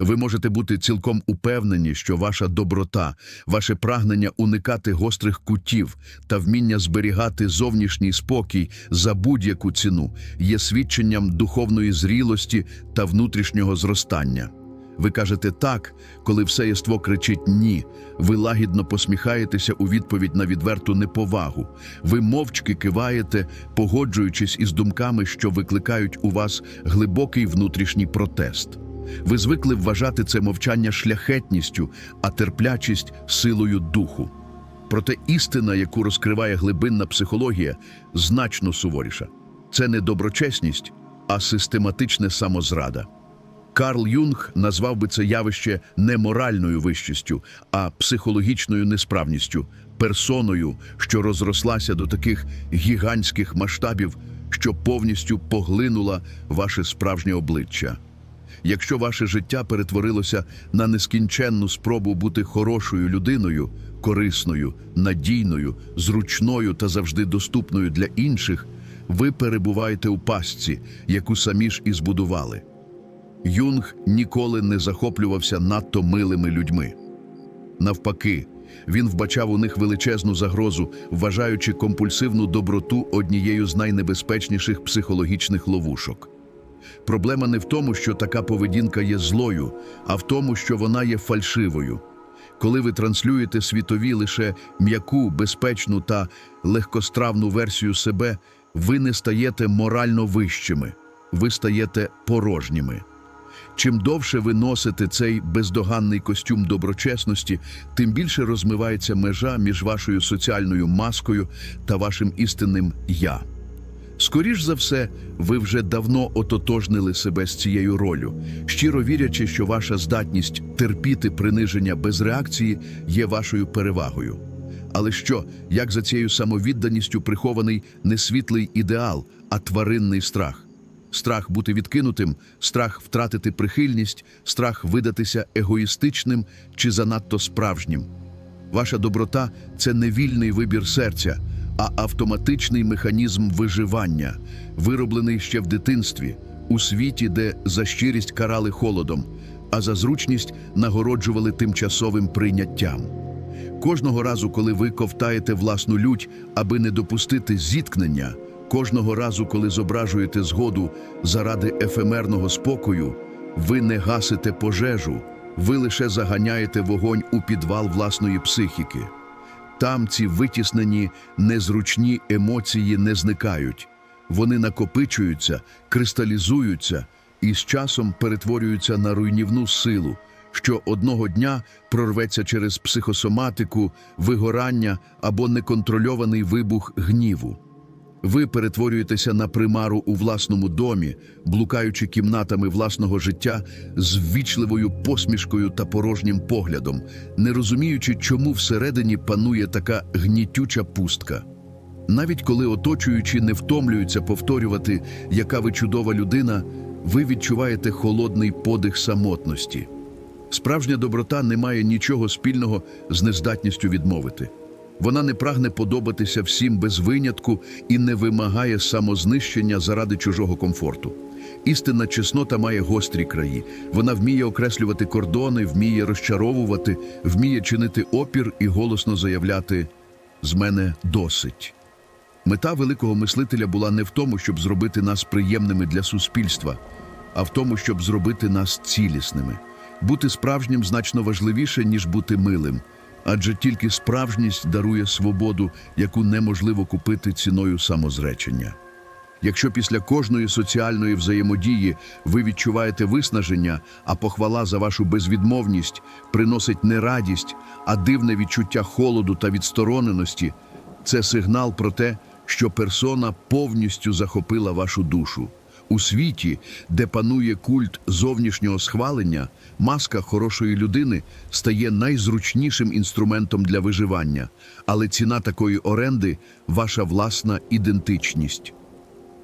Ви можете бути цілком упевнені, що ваша доброта, ваше прагнення уникати гострих кутів та вміння зберігати зовнішній спокій за будь-яку ціну є свідченням духовної зрілості та внутрішнього зростання. Ви кажете так, коли все єство кричить ні. Ви лагідно посміхаєтеся у відповідь на відверту неповагу. Ви мовчки киваєте, погоджуючись із думками, що викликають у вас глибокий внутрішній протест. Ви звикли вважати це мовчання шляхетністю, а терплячість силою духу. Проте істина, яку розкриває глибинна психологія, значно суворіша. Це не доброчесність, а систематична самозрада. Карл Юнг назвав би це явище не моральною вищістю, а психологічною несправністю, персоною, що розрослася до таких гігантських масштабів, що повністю поглинула ваше справжнє обличчя. Якщо ваше життя перетворилося на нескінченну спробу бути хорошою людиною, корисною, надійною, зручною та завжди доступною для інших, ви перебуваєте у пастці, яку самі ж і збудували. Юнг ніколи не захоплювався надто милими людьми. Навпаки, він вбачав у них величезну загрозу, вважаючи компульсивну доброту однією з найнебезпечніших психологічних ловушок. Проблема не в тому, що така поведінка є злою, а в тому, що вона є фальшивою. Коли ви транслюєте світові лише м'яку, безпечну та легкостравну версію себе, ви не стаєте морально вищими, ви стаєте порожніми. Чим довше ви носите цей бездоганний костюм доброчесності, тим більше розмивається межа між вашою соціальною маскою та вашим істинним я. Скоріш за все, ви вже давно ототожнили себе з цією ролью, щиро вірячи, що ваша здатність терпіти приниження без реакції є вашою перевагою. Але що, як за цією самовідданістю прихований не світлий ідеал, а тваринний страх? Страх бути відкинутим, страх втратити прихильність, страх видатися егоїстичним чи занадто справжнім. Ваша доброта це не вільний вибір серця, а автоматичний механізм виживання, вироблений ще в дитинстві, у світі, де за щирість карали холодом, а за зручність нагороджували тимчасовим прийняттям. Кожного разу, коли ви ковтаєте власну лють, аби не допустити зіткнення, кожного разу, коли зображуєте згоду заради ефемерного спокою, ви не гасите пожежу, ви лише заганяєте вогонь у підвал власної психіки. Там ці витіснені, незручні емоції не зникають. Вони накопичуються, кристалізуються і з часом перетворюються на руйнівну силу, що одного дня прорветься через психосоматику, вигорання або неконтрольований вибух гніву. Ви перетворюєтеся на примару у власному домі, блукаючи кімнатами власного життя з ввічливою посмішкою та порожнім поглядом, не розуміючи, чому всередині панує така гнітюча пустка. Навіть коли оточуючі не втомлюються повторювати, яка ви чудова людина, ви відчуваєте холодний подих самотності. Справжня доброта не має нічого спільного з нездатністю відмовити. Вона не прагне подобатися всім без винятку і не вимагає самознищення заради чужого комфорту. Істинна чеснота має гострі краї. Вона вміє окреслювати кордони, вміє розчаровувати, вміє чинити опір і голосно заявляти з мене досить. Мета великого мислителя була не в тому, щоб зробити нас приємними для суспільства, а в тому, щоб зробити нас цілісними. Бути справжнім значно важливіше, ніж бути милим, адже тільки справжність дарує свободу, яку неможливо купити ціною самозречення. Якщо після кожної соціальної взаємодії ви відчуваєте виснаження, а похвала за вашу безвідмовність приносить не радість, а дивне відчуття холоду та відстороненості, це сигнал про те, що персона повністю захопила вашу душу. У світі, де панує культ зовнішнього схвалення, маска хорошої людини стає найзручнішим інструментом для виживання, але ціна такої оренди ваша власна ідентичність.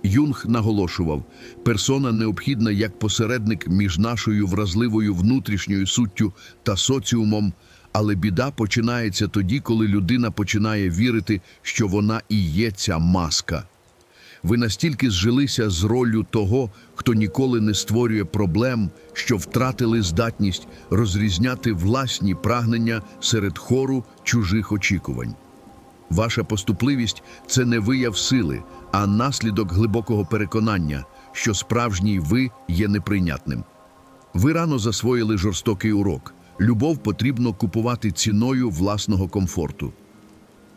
Юнг наголошував, персона необхідна як посередник між нашою вразливою внутрішньою суттю та соціумом, але біда починається тоді, коли людина починає вірити, що вона і є ця маска. Ви настільки зжилися з роллю того, хто ніколи не створює проблем, що втратили здатність розрізняти власні прагнення серед хору чужих очікувань. Ваша поступливість це не вияв сили, а наслідок глибокого переконання, що справжній ви є неприйнятним. Ви рано засвоїли жорстокий урок. Любов потрібно купувати ціною власного комфорту.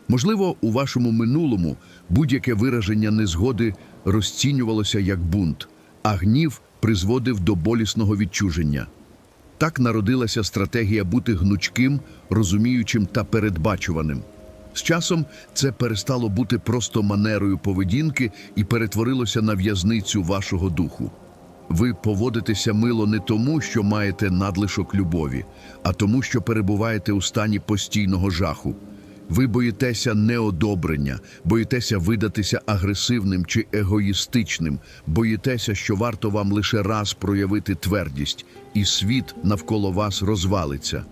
Можливо, у вашому минулому будь-яке вираження незгоди розцінювалося як бунт, а гнів призводив до болісного відчуження. Так народилася стратегія бути гнучким, розуміючим та передбачуваним. З часом це перестало бути просто манерою поведінки і перетворилося на в'язницю вашого духу. Ви поводитеся мило не тому, що маєте надлишок любові, а тому, що перебуваєте у стані постійного жаху. Ви боїтеся неодобрення, боїтеся видатися агресивним чи егоїстичним, боїтеся, що варто вам лише раз проявити твердість, і світ навколо вас розвалиться.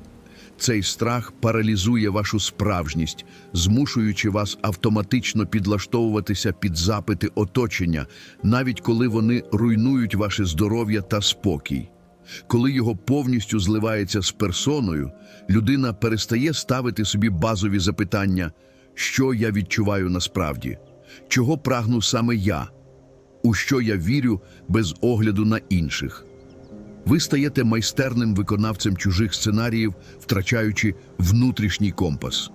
Цей страх паралізує вашу справжність, змушуючи вас автоматично підлаштовуватися під запити оточення, навіть коли вони руйнують ваше здоров'я та спокій. Коли його повністю зливається з персоною, людина перестає ставити собі базові запитання, що я відчуваю насправді, чого прагну саме я, у що я вірю без огляду на інших. Ви стаєте майстерним виконавцем чужих сценаріїв, втрачаючи внутрішній компас.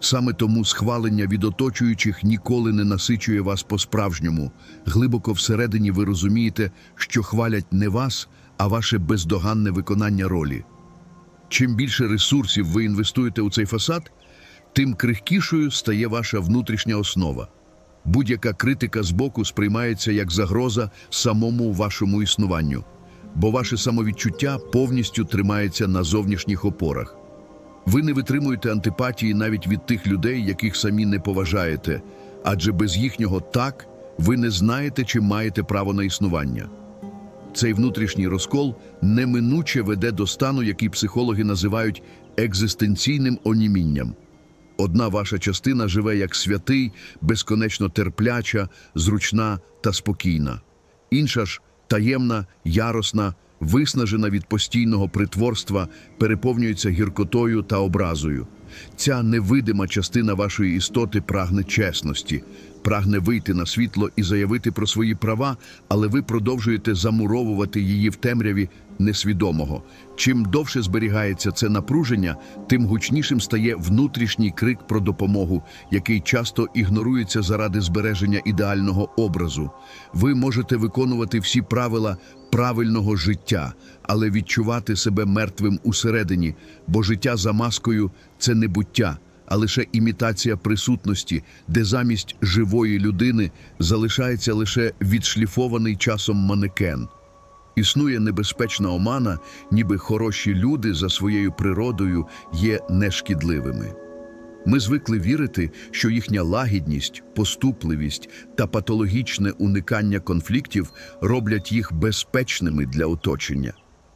Саме тому схвалення від оточуючих ніколи не насичує вас по-справжньому. Глибоко всередині ви розумієте, що хвалять не вас, а ваше бездоганне виконання ролі. Чим більше ресурсів ви інвестуєте у цей фасад, тим крихкішою стає ваша внутрішня основа. Будь-яка критика збоку сприймається як загроза самому вашому існуванню, бо ваше самовідчуття повністю тримається на зовнішніх опорах. Ви не витримуєте антипатії навіть від тих людей, яких самі не поважаєте, адже без їхнього так ви не знаєте, чи маєте право на існування. Цей внутрішній розкол неминуче веде до стану, який психологи називають екзистенційним онімінням. Одна ваша частина живе як святий, безконечно терпляча, зручна та спокійна. Інша ж таємна, яросна, виснажена від постійного притворства, переповнюється гіркотою та образою. Ця невидима частина вашої істоти прагне чесності, прагне вийти на світло і заявити про свої права, але ви продовжуєте замуровувати її в темряві несвідомого. Чим довше зберігається це напруження, тим гучнішим стає внутрішній крик про допомогу, який часто ігнорується заради збереження ідеального образу. Ви можете виконувати всі правила правильного життя, але відчувати себе мертвим усередині, бо життя за маскою це не буття, а лише імітація присутності, де замість живої людини залишається лише відшліфований часом манекен. Існує небезпечна омана, ніби хороші люди за своєю природою є нешкідливими. Ми звикли вірити, що їхня лагідність, поступливість та патологічне уникання конфліктів роблять їх безпечними для оточення.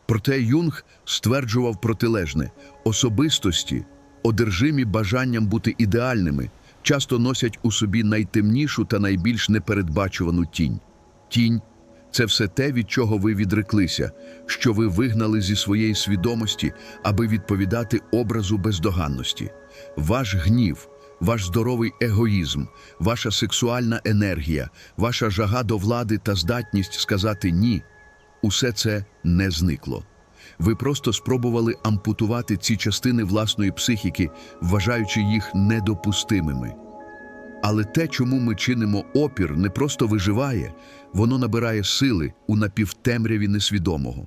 Проте Юнг стверджував протилежне: особистості, одержимі бажанням бути ідеальними, часто носять у собі найтемнішу та найбільш непередбачувану тінь. Тінь це все те, від чого ви відреклися, що ви вигнали зі своєї свідомості, аби відповідати образу бездоганності. Ваш гнів, ваш здоровий егоїзм, ваша сексуальна енергія, ваша жага до влади та здатність сказати ні усе це не зникло. Ви просто спробували ампутувати ці частини власної психіки, вважаючи їх недопустимими. Але те, чому ми чинимо опір, не просто виживає, воно набирає сили у напівтемряві несвідомого.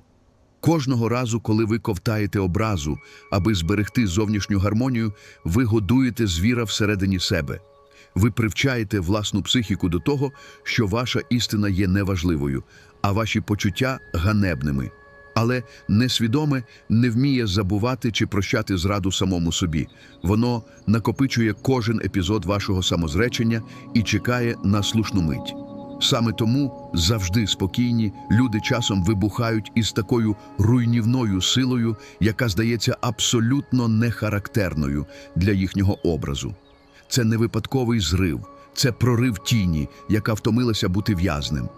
Кожного разу, коли ви ковтаєте образу, аби зберегти зовнішню гармонію, ви годуєте звіра всередині себе. Ви привчаєте власну психіку до того, що ваша істина є неважливою, а ваші почуття ганебними. Але несвідоме не вміє забувати чи прощати зраду самому собі. Воно накопичує кожен епізод вашого самозречення і чекає на слушну мить. Саме тому завжди спокійні люди часом вибухають із такою руйнівною силою, яка здається абсолютно нехарактерною для їхнього образу. Це не випадковий зрив, це прорив тіні, яка втомилася бути в'язнем.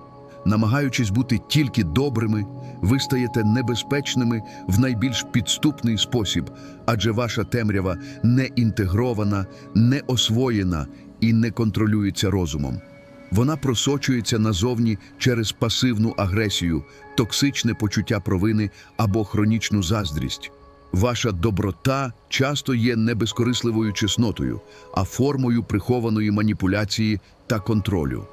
Намагаючись бути тільки добрими, ви стаєте небезпечними в найбільш підступний спосіб, адже ваша темрява не інтегрована, не освоєна і не контролюється розумом. Вона просочується назовні через пасивну агресію, токсичне почуття провини або хронічну заздрість. Ваша доброта часто є не безкорисливою чеснотою, а формою прихованої маніпуляції та контролю.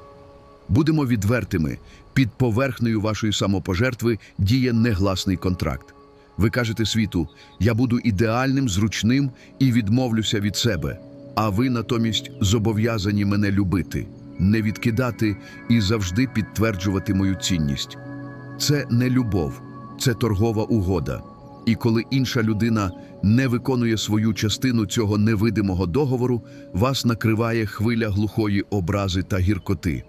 Будемо відвертими, під поверхнею вашої самопожертви діє негласний контракт. Ви кажете світу: я буду ідеальним, зручним і відмовлюся від себе. А ви натомість зобов'язані мене любити, не відкидати і завжди підтверджувати мою цінність. Це не любов, це торгова угода. І коли інша людина не виконує свою частину цього невидимого договору, вас накриває хвиля глухої образи та гіркоти.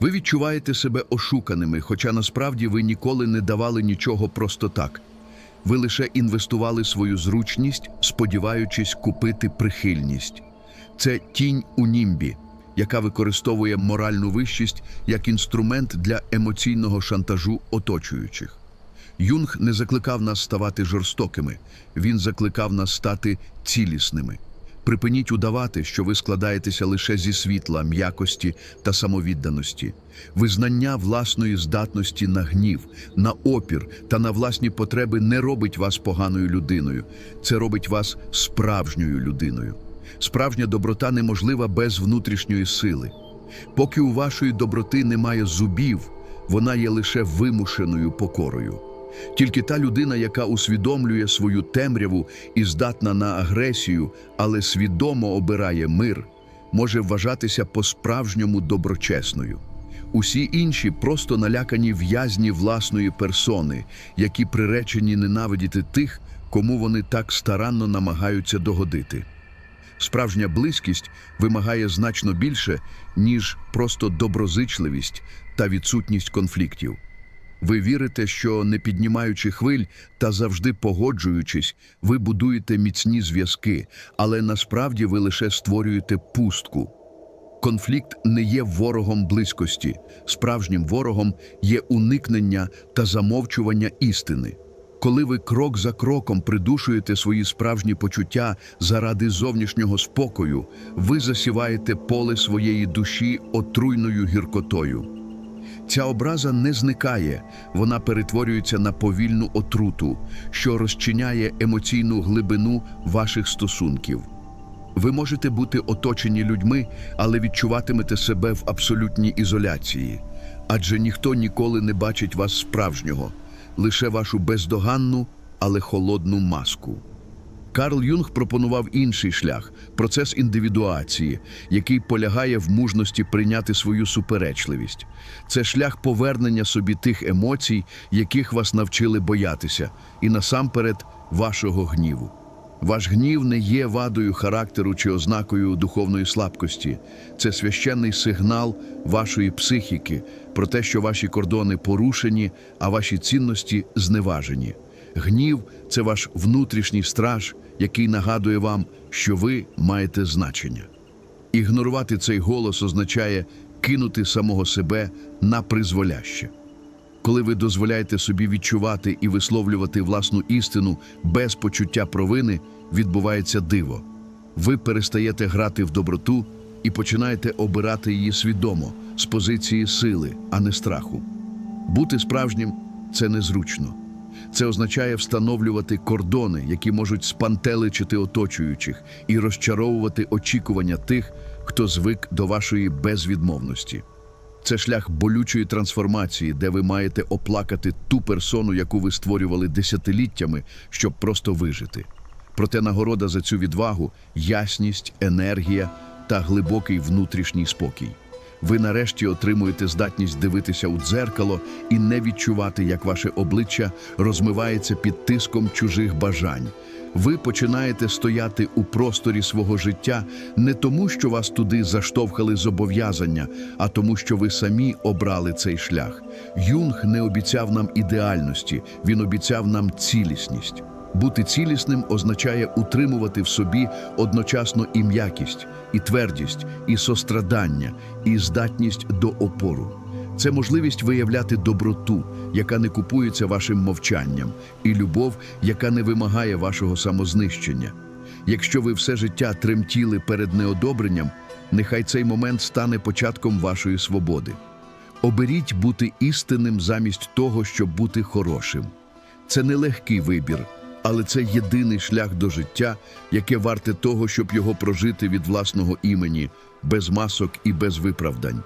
Ви відчуваєте себе ошуканими, хоча насправді ви ніколи не давали нічого просто так. Ви лише інвестували свою зручність, сподіваючись купити прихильність. Це тінь у німбі, яка використовує моральну вищість як інструмент для емоційного шантажу оточуючих. Юнг не закликав нас ставати жорстокими, він закликав нас стати цілісними. Припиніть удавати, що ви складаєтеся лише зі світла, м'якості та самовідданості. Визнання власної здатності на гнів, на опір та на власні потреби не робить вас поганою людиною. Це робить вас справжньою людиною. Справжня доброта неможлива без внутрішньої сили. Поки у вашої доброти немає зубів, вона є лише вимушеною покорою. Тільки та людина, яка усвідомлює свою темряву і здатна на агресію, але свідомо обирає мир, може вважатися по-справжньому доброчесною. Усі інші просто налякані в'язні власної персони, які приречені ненавидіти тих, кому вони так старанно намагаються догодити. Справжня близькість вимагає значно більше, ніж просто доброзичливість та відсутність конфліктів. Ви вірите, що не піднімаючи хвиль та завжди погоджуючись, ви будуєте міцні зв'язки, але насправді ви лише створюєте пустку. Конфлікт не є ворогом близькості. Справжнім ворогом є уникнення та замовчування істини. Коли ви крок за кроком придушуєте свої справжні почуття заради зовнішнього спокою, ви засіваєте поле своєї душі отруйною гіркотою. Ця образа не зникає, вона перетворюється на повільну отруту, що розчиняє емоційну глибину ваших стосунків. Ви можете бути оточені людьми, але відчуватимете себе в абсолютній ізоляції, адже ніхто ніколи не бачить вас справжнього, лише вашу бездоганну, але холодну маску. Карл Юнг пропонував інший шлях процес індивідуації, який полягає в мужності прийняти свою суперечливість. Це шлях повернення собі тих емоцій, яких вас навчили боятися, і насамперед вашого гніву. Ваш гнів не є вадою характеру чи ознакою духовної слабкості. Це священний сигнал вашої психіки про те, що ваші кордони порушені, а ваші цінності зневажені. Гнів це ваш внутрішній страж, який нагадує вам, що ви маєте значення. Ігнорувати цей голос означає кинути самого себе на призволяще. Коли ви дозволяєте собі відчувати і висловлювати власну істину без почуття провини, відбувається диво. Ви перестаєте грати в доброту і починаєте обирати її свідомо з позиції сили, а не страху. Бути справжнім це незручно. Це означає встановлювати кордони, які можуть спантеличити оточуючих і розчаровувати очікування тих, хто звик до вашої безвідмовності. Це шлях болючої трансформації, де ви маєте оплакати ту персону, яку ви створювали десятиліттями, щоб просто вижити. Проте нагорода за цю відвагу ясність, енергія та глибокий внутрішній спокій. Ви нарешті отримуєте здатність дивитися у дзеркало і не відчувати, як ваше обличчя розмивається під тиском чужих бажань. Ви починаєте стояти у просторі свого життя не тому, що вас туди заштовхали зобов'язання, а тому, що ви самі обрали цей шлях. Юнг не обіцяв нам ідеальності, він обіцяв нам цілісність. Бути цілісним означає утримувати в собі одночасно і м'якість, і твердість, і сострадання, і здатність до опору. Це можливість виявляти доброту, яка не купується вашим мовчанням, і любов, яка не вимагає вашого самознищення. Якщо ви все життя тремтіли перед неодобренням, нехай цей момент стане початком вашої свободи. Оберіть бути істинним замість того, щоб бути хорошим. Це нелегкий вибір, але це єдиний шлях до життя, яке варте того, щоб його прожити від власного імені, без масок і без виправдань.